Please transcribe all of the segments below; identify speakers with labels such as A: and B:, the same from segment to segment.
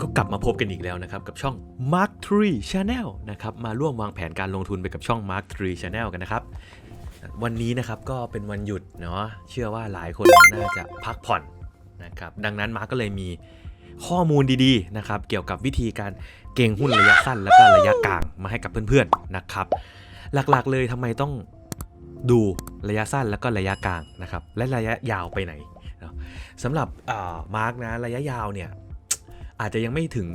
A: ก็กลับมาพบกันอีกแล้วนะครับ กับช่อง Mark 3 Channel นะครับ มาร่วมวางแผนการลงทุนไปกับช่อง Mark 3 Channel กันนะครับ วันนี้นะครับก็เป็นวันหยุดเนาะเชื่อว่าหลายคนน่าจะพักผ่อนนะครับ ดังนั้นมาร์กก็เลยมีข้อมูลดีๆนะครับเกี่ยวกับวิธีการเก่งหุ้นระยะสั้น แล้วก็ระยะกลางมาให้กับเพื่อนๆนะครับ หลักๆเลยทำไมต้องดูระยะสั้นแล้วก็ระยะกลางนะครับและระยะยาวไปไหน สำหรับมาร์กนะระยะยาวเนี่ยอาจจะยังไม่ถึง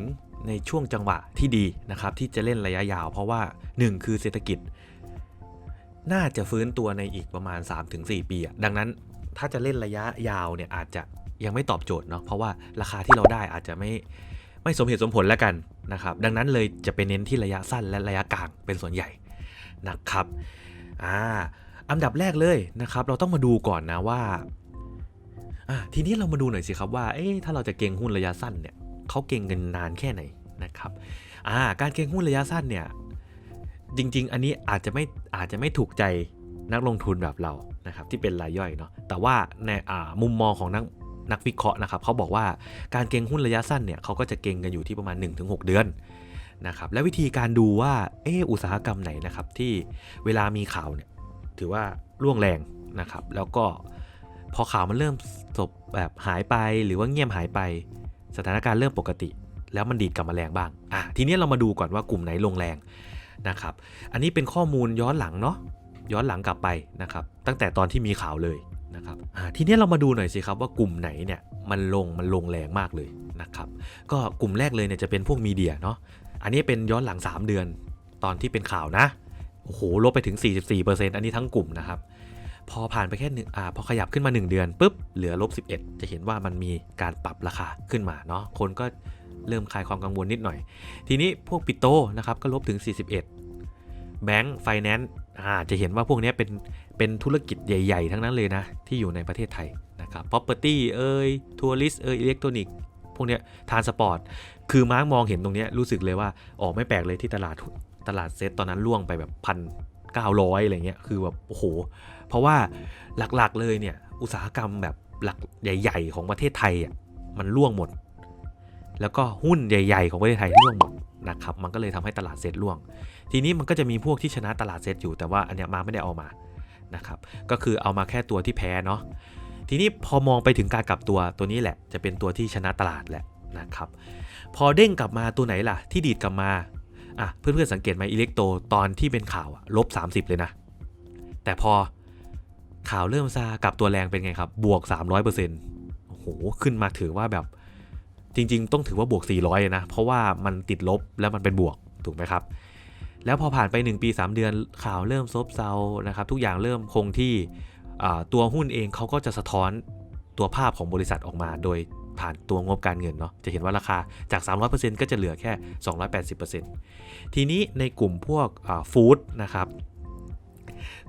A: ในช่วงจังหวะที่ดีนะครับที่จะเล่นระยะยาว เพราะว่า 1 คือเศรษฐกิจ น่าจะฟื้นตัวในอีกประมาณ 3-4 ปีอะดังนั้นถ้าจะเล่นระยะยาวเนี่ยอาจจะยังไม่ตอบโจทย์เนาะเพราะว่าราคาที่เราได้อาจจะไม่ไม่สมเหตุสมผลแล้วกันนะครับดังนั้นเลยจะไปเน้นที่ระยะสั้นและระยะกลางเป็นส่วนใหญ่นะครับอ่าอันดับแรกเลยนะครับ เราต้องมาดูก่อนนะว่า อ่าทีนี้เรามาดูหน่อยสิครับว่าเอ๊ะถ้าเราจะเก็งหุ้นระยะสั้นเนี่ยเขาเก็งกันนานแค่ไหนนะครับอ่าการเก็งหุ้นระยะสั้นเนี่ยจริง ๆ อันนี้อาจจะไม่อาจจะไม่ถูกใจนักลงทุนแบบเรานะครับที่เป็นรายย่อยเนาะแต่ว่าในมุมมองของนักนักวิเคราะห์นะครับเขาบอกว่าการเก็งหุ้นระยะสั้นเนี่ยเขาก็จะเก็งกันอยู่ที่ประมาณ 1-6 เดือนนะครับและวิธีการดูว่าเอออุตสาหกรรมไหนนะครับที่เวลามีข่าวเนี่ยถือว่าร่วงแรงนะครับแล้วก็ พอข่าวมันเริ่มจบแบบหายไปหรือว่าเงียบหายไป สถานการณ์เริ่มปกติ แล้วมันดีดกลับมาแรงบ้างอะทีนี้เรามาดูก่อนว่ากลุ่มไหนลงแรงนะครับ อันนี้เป็นข้อมูลย้อนหลังเนาะย้อนหลังกลับไปนะครับ ตั้งแต่ตอนที่มีข่าวเลยนะครับทีนี้เรามาดูหน่อยสิครับว่ากลุ่มไหนเนี่ยมันลงมันลงแรงมากเลยนะครับ ก็กลุ่มแรกเลยเนี่ยจะเป็นพวกมีเดียเนาะอันนี้เป็นย้อนหลัง 3 เดือน ตอนที่เป็นข่าวนะโอ้โหลบไปถึง 44%อันนี้ทั้งกลุ่มนะครับ พอผ่านไปแค่หนึ่งอ่าพอขยับขึ้นมา 1 เดือนปุ๊บเหลือลบ11 จะเห็นว่ามันมีการปรับราคาขึ้นมาเนาะคนก็เริ่มคลายความกังวลนิดหน่อย ทีนี้พวกปิโตนะครับก็ลบถึง 41แบงก์ไฟแนนซ์อ่าจะเห็นว่าพวกนี้เป็นเป็นธุรกิจใหญ่ ๆ ทั้งนั้นเลยนะ ที่อยู่ในประเทศไทยนะครับ property เอ่ยทัวริสเอ่ยอิเล็กทรอนิกส์พวกนี้ทานสปอร์ตคือมาร์กมองเห็นตรงนี้รู้สึกเลยว่าอ๋อไม่แปลกเลยที่ตลาดตลาดเซ็ตตอนนั้นล่วงไปแบบพันเก้าร้อยอะไรเงี้ยคือแบบโอ้โห ราะว่าหลักๆเลยเนี่ยอุตสาหกรรมแบบหลักใหญ่ ๆ ของประเทศไทยอะมันล่วงหมด แล้วก็หุ้นใหญ่ ๆ ของประเทศไทยล่วงหมดนะครับมันก็เลยทำให้ตลาดเซ็ตล่วง ทีนี้มันก็จะมีพวกที่ชนะตลาดเซตอยู่แต่ว่าอันเนี้ยมาไม่ได้เอามานะครับก็คือเอามาแค่ตัวที่แพ้เนาะทีนี้พอมองไปถึงการกลับตัวตัวนี้แหละ จะเป็นตัวที่ชนะตลาดแหละนะครับพอเด้งกลับมาตัวไหนล่ะ ที่ดีดกลับมาอะเพื่อนๆสังเกตไหมอิเล็กโตตอนที่เป็นข่าวลบ 30 เลยนะ แต่พอ ข่าวเริ่มซากับตัวแรงเป็นไงครับ บวก 300%โอ้โห ขึ้นมาถือว่าแบบจริง ๆ ต้องถือว่าบวก 400นะ เพราะว่ามันติดลบแล้วมันเป็นบวกถูกไหมครับ แล้วพอผ่านไป 1 ปี 3 เดือนข่าวเริ่มซบเซานะครับ ทุกอย่างเริ่มคงที่ตัวหุ้นเองเขาก็จะสะท้อนตัวภาพของบริษัทออกมา โดยผ่านตัวงบการเงินเนาะจะเห็นว่าราคาจาก 300%ก็จะเหลือแค่ 280%ทีนี้ในกลุ่มพวกฟู้ดนะครับ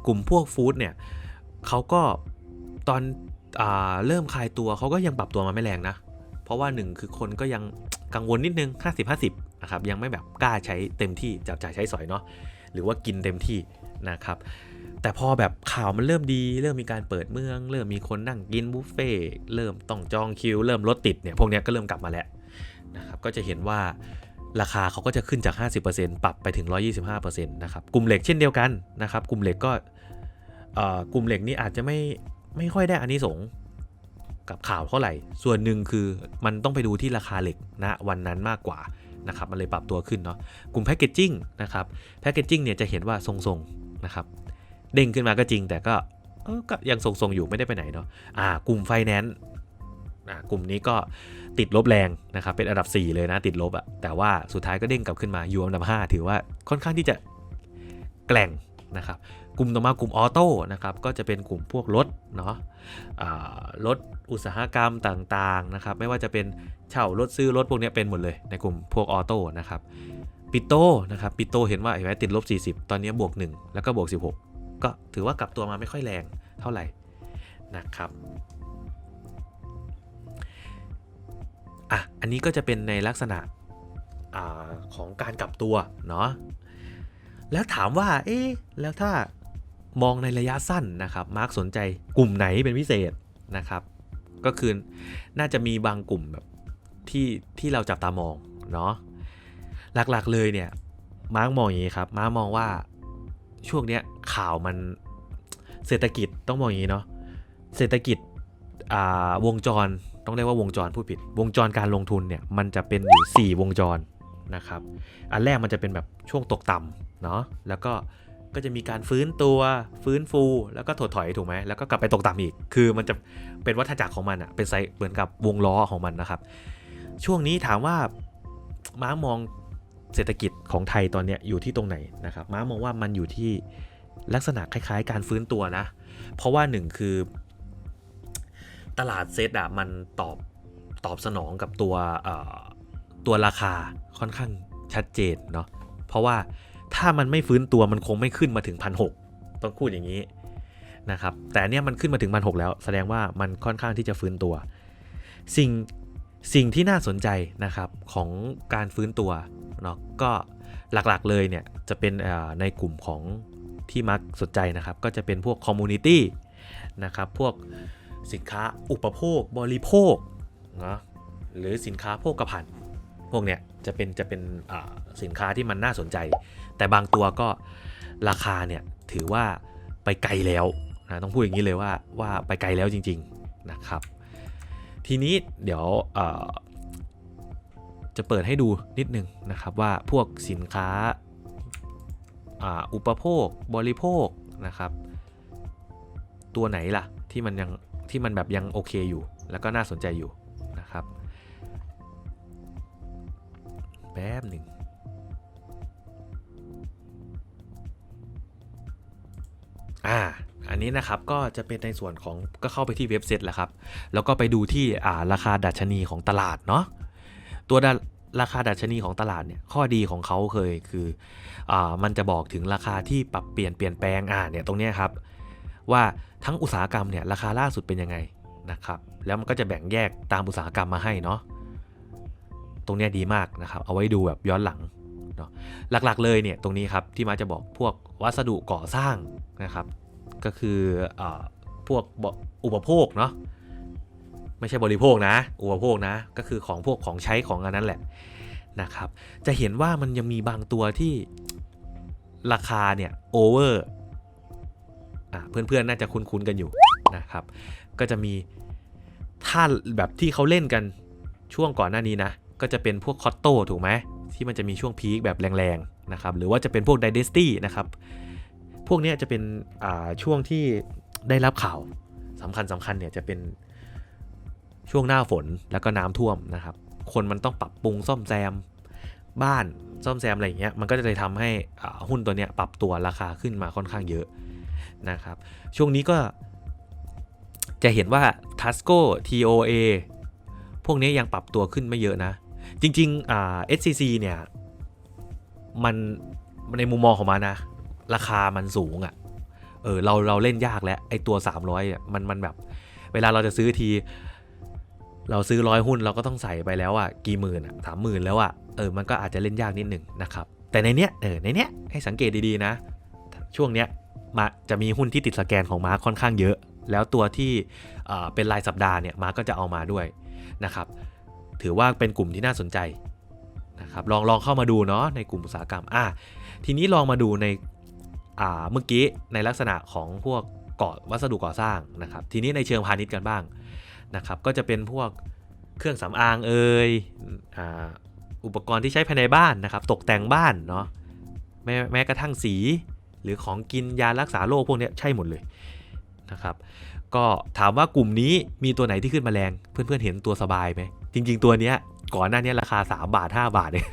A: กลุ่มพวกฟู้ดเนี่ย เขาก็ตอนอเริ่มคลายตัวเขาก็ยังปรับตัวมาไม่แรงนะ เพราะว่าหนึ่งคือคนก็ยังกังวลนิดนึง 50-50นะครับยังไม่แบบกล้าใช้เต็มที่จับจ่ายใช้สอยเนาะหรือว่ากินเต็มที่นะครับแต่พอแบบข่าวมันเริ่มดี เริ่มมีการเปิดเมือง เริ่มมีคนนั่งกินบุฟเฟ่เริ่มต้องจองคิว เริ่มรถติดเนี่ยพวกนี้ก็เริ่มกลับมาแล้วนะครับก็จะเห็นว่าราคาเขาก็จะขึ้นจาก 50%ปรับไปถึง 125%นะครับกลุ่มเหล็กเช่นเดียวกันนะครับกลุ่มเหล็กก็ กลุ่มเหล็กนี่อาจจะไม่ไม่ค่อยได้อานิสงกับข่าวเท่าไหร่ ส่วนหนึ่งคือมันต้องไปดูที่ราคาเหล็กณนะวันนั้นมากกว่านะครับมันเลยปรับตัวขึ้นเนาะกลุ่มแพคเกจจิ้งนะครับแพคเกจจิ้งเนี่ยจะเห็นว่าทรงๆนะครับเด้งขึ้นมาก็จริงแต่ก็เออก็ยังทรงๆอยู่ไม่ได้ไปไหนเนาะอ่ากลุ่มไฟแนนซ์อ่ากลุ่มนี้ก็ติดลบแรงนะครับเป็นอันดับ 4 เลยนะติดลบอะแต่ว่าสุดท้ายก็เด้งกลับขึ้นมาอยู่อันดับ 5 ถือว่าค่อนข้างที่จะแกล่งนะครับ กลุ่มต่อมากลุ่มออโต้นะครับก็จะเป็นกลุ่มพวกรถเนาะรถอุตสาหกรรมต่างๆนะครับไม่ว่าจะเป็นเช่ารถซื้อรถพวกนี้เป็นหมดเลยในกลุ่มพวกออโต้นะครับปิโตนะครับปิโตเห็นว่าเห็นไหมติดลบ 40 ตอนนี้บวก 1 แล้วก็บวก 16 ก็ถือว่ากลับตัวมาไม่ค่อยแรงเท่าไหร่นะครับอะอันนี้ก็จะเป็นในลักษณะอของการกลับตัวเนาะแล้วถามว่าเอ๊ะแล้วถ้า มองในระยะสั้นนะครับมาร์กสนใจกลุ่มไหนเป็นพิเศษนะครับ ก็คือน่าจะมีบางกลุ่มแบบที่ที่เราจับตามองเนาะหลักๆเลยเนี่ยมาร์กมองอย่างนี้ครับมาร์กมองว่าช่วงเนี้ยข่าวมันเศรษฐกิจต้องมองอย่างนี้เนาะเศรษฐกิจอ่าวงจรต้องเรียกว่าวงจรผู้ผิด วงจรการลงทุนเนี่ยมันจะเป็นอยู่4วงจรนะครับ อันแรกมันจะเป็นแบบช่วงตกต่ำเนาะแล้วก็ ก็จะมีการฟื้นตัวฟื้นฟู แล้วก็ถดถอยถูกไหมแล้วก็กลับไปตกต่ำอีก คือมันจะเป็นวัฏจักรของมันอะเป็นไซเหมือนกับวงล้อของมันนะครับ ช่วงนี้ถามว่าม้ามองเศรษฐกิจของไทยตอนเนี้ยอยู่ที่ตรงไหนนะครับ ม้ามองว่ามันอยู่ที่ลักษณะคล้ายๆ การฟื้นตัวนะ เพราะว่าหนึ่งคือ ตลาดเซตอะมันตอบตอบสนองกับตัวเอ่อตัวราคาค่อนข้างชัดเจนเนาะเพราะว่า ถ้ามันไม่ฟื้นตัวมันคงไม่ขึ้นมาถึงพันหต้องพูดอย่างนี้นะครับ แต่เนี้ยมันขึ้นมาถึงพันหแล้ว แสดงว่ามันค่อนข้างที่จะฟื้นตัว สิ่งสิ่งที่น่าสนใจนะครับของการฟื้นตัวเนาะก็หลักๆเลยเนี่ยจะเป็นในกลุ่มของที่มักสนใจนะครับ ก็จะเป็นพวกคอมมูนิตี้นะครับพวกสินค้าอุปโภคบริโภคเนาะหรือสินค้าโภคภัณฑ์พวกเนี้ยจะเป็นจะเป็นสินค้าที่มันน่าสนใจ แต่บางตัวก็ราคาเนี่ยถือว่าไปไกลแล้วนะต้องพูดอย่างนี้เลยว่าว่าไปไกลแล้วจริงๆนะครับ ทีนี้เดี๋ยวจะเปิดให้ดูนิดนึงนะครับว่าพวกสินค้าอุปโภคบริโภคนะครับ ตัวไหนล่ะที่มันยังที่มันแบบยังโอเคอยู่ แล้วก็น่าสนใจอยู่นะครับ แป๊บหนึ่ง อ่าอันนี้นะครับก็จะเป็นในส่วนของก็เข้าไปที่เว็บเซตแหละครับ แล้วก็ไปดูที่อ่าราคาดัชนีของตลาดเนาะตัวราคาดัชนีของตลาดเนี่ยข้อดีของเขาเคยคืออามันจะบอกถึงราคาที่ปรับเปลี่ยนเปลี่ยนแปลงอ่าเนี่ยตรงนี้ครับ ว่าทั้งอุตสาหกรรมเนี่ยราคาล่าสุดเป็นยังไงนะครับ แล้วมันก็จะแบ่งแยกตามอุตสาหกรรมมาให้เนาะตรงนี้ดีมากนะครับ เอาไว้ดูแบบย้อนหลัง เนาะหลักๆเลยเนี่ยตรงนี้ครับที่มาจะบอกพวกวัสดุก่อสร้างนะครับ ก็คืออพวกอุปโภคเนาะไม่ใช่บริโภคนะ อุปโภคนะ ก็คือของพวกของใช้ของอันนั้นแหละนะครับ จะเห็นว่ามันยังมีบางตัวที่ราคาเนี่ยโอเวอร์เพื่อนๆน่าจะคุ้นๆกันอยู่นะครับ ก็จะมีถ้าแบบที่เขาเล่นกันช่วงก่อนหน้านี้นะ ก็จะเป็นพวกคอตโต้ถูกไหม ที่มันจะมีช่วงพีคแบบแรงๆนะครับหรือว่าจะเป็นพวก Dynasty นะครับพวกนี้จะเป็นช่วงที่ได้รับข่าวสำคัญสำคัญเนี่ยจะเป็นช่วงหน้าฝนแล้วก็น้ำท่วมนะครับ คนมันต้องปรับปรุงซ่อมแซมบ้านซ่อมแซมอะไรอย่างเงี้ยมันก็จะเลยทำให้หุ้นตัวเนี้ยปรับตัวราคาขึ้นมาค่อนข้างเยอะนะครับ ช่วงนี้ก็จะเห็นว่า Tasco TOA พวกนี้ยังปรับตัวขึ้นไม่เยอะนะ จริงๆอ่า SCC เนี่ยมันในมุมมองของมันนะ ราคามันสูงอะ่ะเออเราเราเล่นยากแล้วไอตัว 300อะมันมันแบบ เวลาเราจะซื้อที เราซื้อร้อยหุ้นเราก็ต้องใส่ไปแล้วอะกี่หมื่นอะสามหมื่นแล้วอะเออมันก็อาจจะเล่นยากนิดหนึ่งนะครับแต่ในเนี้ยเออในเนี้ยให้สังเกตดีๆนะ ช่วงเนี้ยมาจะมีหุ้นที่ติดสแกนของมาค่อนข้างเยอะ แล้วตัวที่เเป็นรายสัปดาห์เนี่ยมาก็จะเอามาด้วยนะครับ ถือว่าเป็นกลุ่มที่น่าสนใจนะครับลองลองเข้ามาดูเนาะในกลุ่มอุตสาหกรรมอะทีนี้ลองมาดูในอ่าเมื่อกี้ในลักษณะของพวกก่อวัสดุก่อสร้างนะครับ ทีนี้ในเชิงพาณิชย์กันบ้างนะครับ ก็จะเป็นพวกเครื่องสำอางเอ่ยอ่าอุปกรณ์ที่ใช้ภายในบ้านนะครับ ตกแต่งบ้านเนาะแม้แม้กระทั่งสีหรือของกินยารักษาโรคพวกนี้ใช่หมดเลยนะครับ ก็ถามว่ากลุ่มนี้มีตัวไหนที่ขึ้นมาแรง เพื่อนๆเห็นตัวสบายไหม จริง ๆ ตัวเนี้ยก่อนหน้านี้ราคา 3 บาท 5 บาทเอง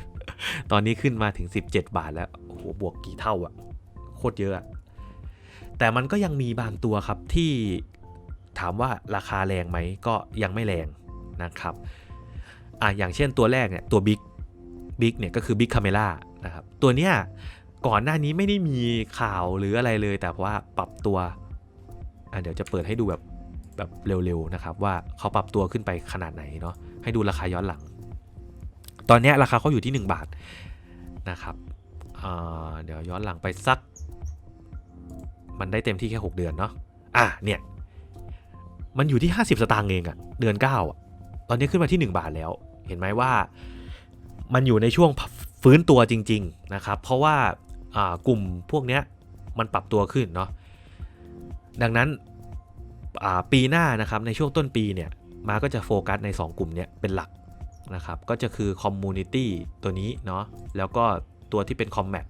A: ตอนนี้ขึ้นมาถึง 17 บาทแล้ว โอ้โห บวกกี่เท่าอะโคตรเยอะอะแต่มันก็ยังมีบางตัวครับที่ถามว่าราคาแรงไหมก็ยังไม่แรงนะครับอะอย่างเช่นตัวแรกเนี่ยตัว Big Big เนี่ยก็คือ Big Camera นะครับตัวเนี้ยก่อนหน้านี้ไม่ได้มีข่าวหรืออะไรเลย แต่ว่าปรับตัว เดี๋ยวจะเปิดให้ดูแบบแบบเร็วๆนะครับว่าเขาปรับตัวขึ้นไปขนาดไหนเนาะให้ดูราคาย้อนหลัง ตอนนี้ราคาเขาอยู่ที่ 1 บาทนะครับเดี๋ยวย้อนหลังไปสัก มันได้เต็มที่แค่ 6 เดือนเนาะอะเนี่ยมันอยู่ที่ 50 สตางค์เองอะเดือน9อะตอนนี้ขึ้นมาที่ 1 บาทแล้ว เห็นไหมว่ามันอยู่ในช่วงฟื้นตัวจริง ๆ นะครับ เพราะว่ากลุ่มพวกเนี้ยมันปรับตัวขึ้นเนาะ ดังนั้นปีหน้านะครับในช่วงต้นปีเนี่ยมาก็จะโฟกัสใน 2 กลุ่มเนี้ยเป็นหลักนะครับก็จะคือคอมมูนิตี้ตัวนี้เนาะแล้วก็ตัวที่เป็นคอมแมท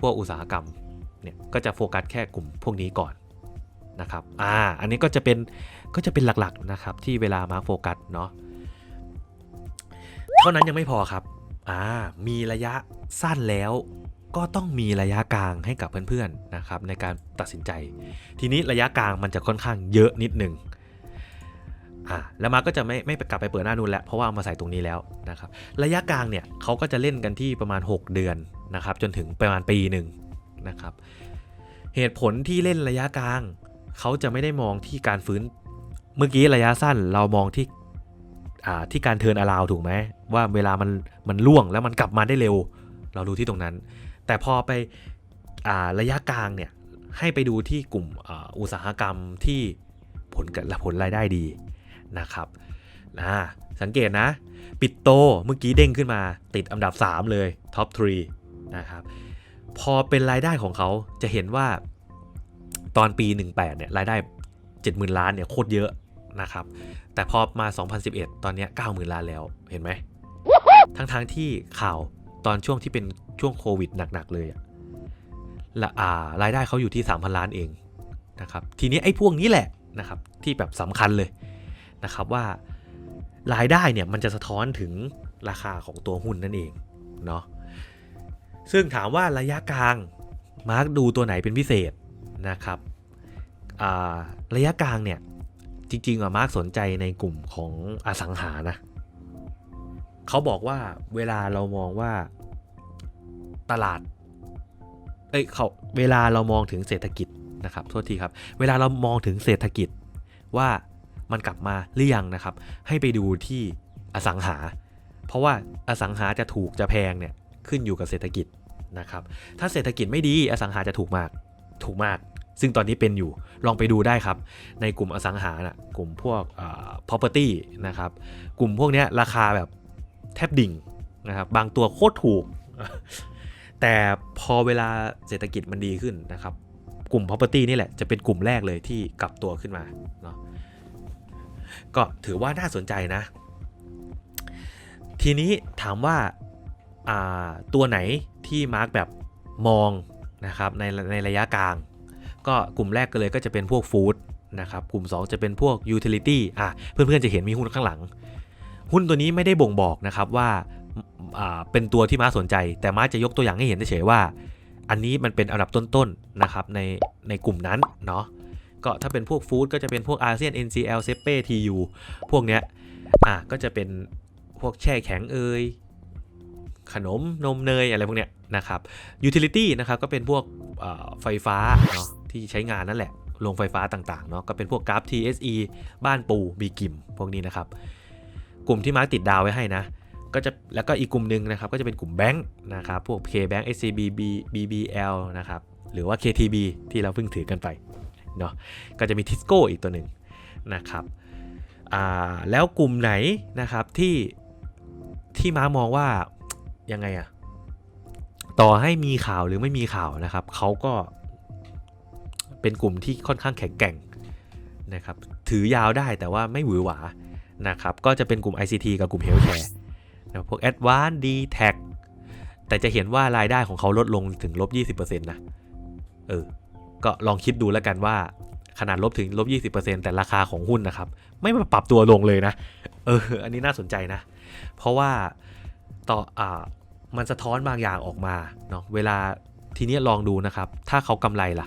A: พวกอุตสาหกรรมเนี่ยก็จะโฟกัสแค่กลุ่มพวกนี้ก่อนนะครับอ่าอันนี้ก็จะเป็นก็จะเป็นหลักๆนะครับที่เวลามาโฟกัสเนาะเท่านั้นยังไม่พอครับอ่ามีระยะสั้นแล้ว ก็ต้องมีระยะกลางให้กับเพื่อนๆนะครับในการตัดสินใจ ทีนี้ระยะกลางมันจะค่อนข้างเยอะนิดหนึ่งอ่าแล้วมาก็จะไม่ไม่กลับไปเปิดหน้านูนแล้วเพราะว่าเอามาใส่ตรงนี้แล้วนะครับระยะกลางเนี่ยเขาก็จะเล่นกันที่ประมาณ 6 เดือนนะครับจนถึงประมาณปีหนึ่งนะครับเหตุผลที่เล่นระยะกลางเขาจะไม่ได้มองที่การฟื้นเมื่อกี้ระยะสั้นเรามองที่อ่าที่การเทิร์นอาราวถูกไหมว่าเวลามันมันล่วงแล้วมันกลับมาได้เร็ว เราดูที่ตรงนั้น แต่พอไปอระยะกลางเนี่ยให้ไปดูที่กลุ่มอ,อุตสาหกรรมที่ผลกผลรายได้ดีนะครับนะสังเกตนะ ปิดโตเมื่อกี้เด้งขึ้นมาติดอันดับ 3 เลยท็อป3นะครับพอเป็นรายได้ของเขาจะเห็นว่าตอนปี 18เนี่ยรายได้ 70,000 ล้านเนี่ยโคตรเยอะนะครับ แต่พอมา 2011 ตอนเนี้ย90,000 ล้านแล้วเห็นไหม ทั้งทางๆที่ข่าว ตอนช่วงที่เป็นช่วงโควิดหนักๆเลยอะละอ่ารายได้เขาอยู่ที่ 3,000 ล้านเองนะครับทีนี้ไอ้พวกนี้แหละนะครับที่แบบสำคัญเลยนะครับว่ารายได้เนี่ยมันจะสะท้อนถึงราคาของตัวหุ้นนั่นเองเนาะซึ่งถามว่าระยะกลางมาร์กดูตัวไหนเป็นพิเศษนะครับอ่าระยะกลางเนี่ยจริงๆอะมาร์กสนใจในกลุ่มของอสังหานะ เขาบอกว่าเวลาเรามองว่าตลาด เอ้ยเขาเวลาเรามองถึงเศรษฐกิจนะครับโทษทีครับ เวลาเรามองถึงเศรษฐกิจว่ามันกลับมาหรือยังนะครับ ให้ไปดูที่อสังหา เพราะว่าอสังหาจะถูกจะแพงเนี่ยขึ้นอยู่กับเศรษฐกิจนะครับ ถ้าเศรษฐกิจไม่ดีอสังหาจะถูกมาก ถูกมาก ซึ่งตอนนี้เป็นอยู่ ลองไปดูได้ครับ ในกลุ่มอสังหานะกลุ่มพวก property นะครับ กลุ่มพวกนี้ราคาแบบ แทบดิ่งนะครับบางตัวโคตรถูก แต่พอเวลาเศรษฐกิจมันดีขึ้นนะครับ กลุ่ม property นี่แหละจะเป็นกลุ่มแรกเลยที่กลับตัวขึ้นมาเนาะก็ถือว่าน่าสนใจนะ ทีนี้ถามว่าาตัวไหนที่มาร์กแบบมองนะครับในในระยะกลาง ก็กลุ่มแรกก็เลยก็จะเป็นพวกฟู้ดนะครับ กลุ่ม 2 จะเป็นพวกยูทิลิตี้อะเพื่อนๆจะเห็นมีหุ้นข้างหลัง หุ้นตัวนี้ไม่ได้บ่งบอกนะครับว่าเป็นตัวที่ม้าสนใจ แต่ม้าจะยกตัวอย่างให้เห็นเฉยๆว่า อันนี้มันเป็นอันดับต้นๆนะครับในในกลุ่มนั้นเนาะก็ถ้าเป็นพวกฟู้ดก็จะเป็นพวกอาเซียน NCL เซเป้ TU พวกเนี้ยอะก็จะเป็นพวกแช่แข็งเอยขนมนมเนยอะไรพวกเนี้ยนะครับยูทิลิตี้นะครับก็เป็นพวกไฟฟ้าเนาะที่ใช้งานนั่นแหละโรงไฟฟ้าต่างๆเนาะก็เป็นพวกกราฟ TSE บ้านปูบีกิมพวกนี้นะครับ กลุ่มที่มาติดดาวไว้ให้นะ ก็จะแล้วก็อีกกลุ่มหนึ่งนะครับ ก็จะเป็นกลุ่มแบงค์นะครับ พวก K-Bank SCB BBL นะครับ หรือว่า KTB ที่เราเพิ่งถือกันไปเนาะ ก็จะมีทิสโก้อีกตัวหนึ่งนะครับอ่าแล้วกลุ่มไหนนะครับที่ที่ม้ามองว่ายังไงอะต่อให้มีข่าวหรือไม่มีข่าวนะครับเขาก็เป็นกลุ่มที่ค่อนข้างแข็งแกร่งนะครับถือยาวได้แต่ว่าไม่หวือหวา นะครับก็จะเป็นกลุ่ม ICT กับกลุ่ม Healthcare นะพวก Advanced d t a c แต่จะเห็นว่ารายได้ของเขาลดลงถึงลบ 20%นะเออก็ลองคิดดูแล้วกันว่าขนาดลบถึงลบ 20%แต่ราคาของหุ้นนะครับ ไม่มาปรับตัวลงเลยนะ เออ อันนี้น่าสนใจนะ เพราะว่าต่ออ่ามันสะท้อนบางอย่างออกมาเนาะเวลาทีนี้ลองดูนะครับ ถ้าเขากำไรล่ะ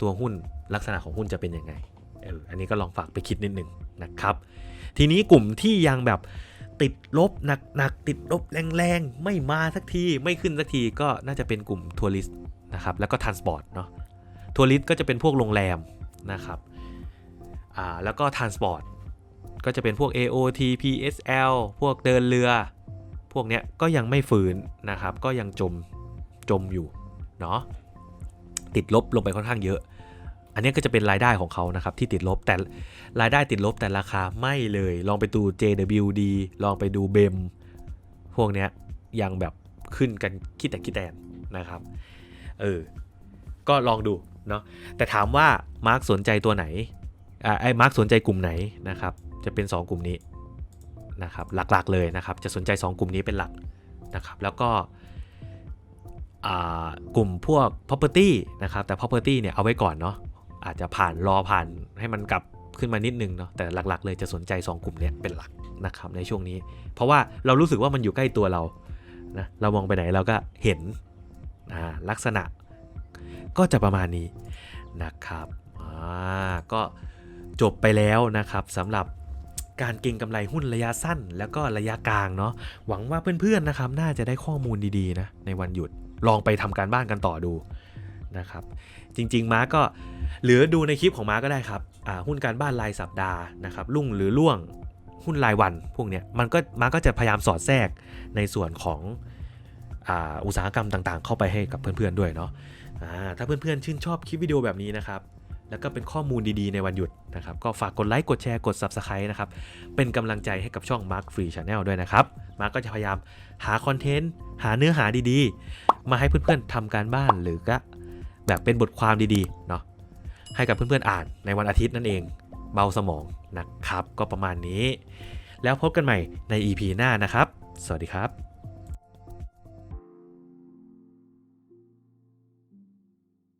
A: ตัวหุ้นลักษณะของหุ้นจะเป็นยังไง อันนี้ก็ลองฝากไปคิดนิดนึงนะครับ ทีนี้กลุ่มที่ยังแบบติดลบหนักๆติดลบแรงๆ ไม่มาสักที ไม่ขึ้นสักทีก็น่าจะเป็นกลุ่มทัวริสต์นะครับแล้วก็ทันสปอร์ตเนาะทัวริสต์ก็จะเป็นพวกโรงแรมนะครับอ่าแล้วก็ทันสปอร์ตก็จะเป็นพวก AOT PSL พวกเดินเรือ พวกเนี้ยก็ยังไม่ฟื้นนะครับ ก็ยังจมจมอยู่เนาะติดลบลงไปค่อนข้างเยอะ นอันนี้ก็จะเป็นรายได้ของเขานะครับที่ติดลบแต่รายได้ติดลบแต่ราคาไม่เลย ลองไปดู JWD ลองไปดูเบมพวกเนี้ยยังแบบขึ้นกันคิดแต่คิดแตนนะครับเออก็ลองดูเนาะแต่ถามว่ามาร์กสนใจตัวไหนอ่าไอ้มาร์กสนใจกลุ่มไหนนะครับจะเป็น 2 กลุ่มนี้นะครับหลักๆเลยนะครับจะสนใจ 2 กลุ่มนี้เป็นหลักนะครับแล้วก็กลุ่มพวก property นะครับแต่ property เนี่ยเอาไว้ก่อนเนาะ อาจจะผ่านรอผ่านให้มันกลับขึ้นมานิดนึงเนาะแต่หลักๆ เลยจะสนใจ 2 กลุ่มเนี้ยเป็นหลักนะครับในช่วงนี้ เพราะว่าเรารู้สึกว่ามันอยู่ใกล้ตัวเรานะเรามองไปไหนเราก็เห็นลักษณะก็จะประมาณนี้นะครับอ่าก็จบไปแล้วนะครับสำหรับการเก็งกำไรหุ้นระยะสั้น แล้วก็ระยะกลางเนาะหวังว่าเพื่อนๆนะครับน่าจะได้ข้อมูลดีๆนะในวันหยุดลองไปทำการบ้านกันต่อดู นะครับ จริง ๆ ม้าก็เหลือดูในคลิปของม้าก็ได้ครับหุ้นการบ้านรายสัปดาห์นะครับรุ่งหรือล่วงหุ้นรายวันพวกเนี้ยมันก็ม้าก็จะพยายามสอดแทรกในส่วนของอุตสาหกรรมต่างๆ เข้าไปให้กับเพื่อนๆด้วยเนาะถ้าเพื่อนๆชื่นชอบคลิปวิดีโอแบบนี้นะครับ แล้วก็เป็นข้อมูลดีๆในวันหยุดนะครับ ก็ฝากกดไลค์ กดแชร์ กด Subscribe นะครับ เป็นกำลังใจให้กับช่อง Mark Free Channel ด้วยนะครับ มาร์กก็จะพยายามหาคอนเทนต์ หาเนื้อหาดีๆ มาให้เพื่อนๆทำการบ้านหรือก็ แบบเป็นบทความดีๆเนาะให้กับเพื่อนๆอ่านในวันอาทิตย์นั่นเองเบาสมองนะครับ ก็ประมาณนี้ แล้วพบกันใหม่ใน EP หน้านะครับ สวัสดีครับ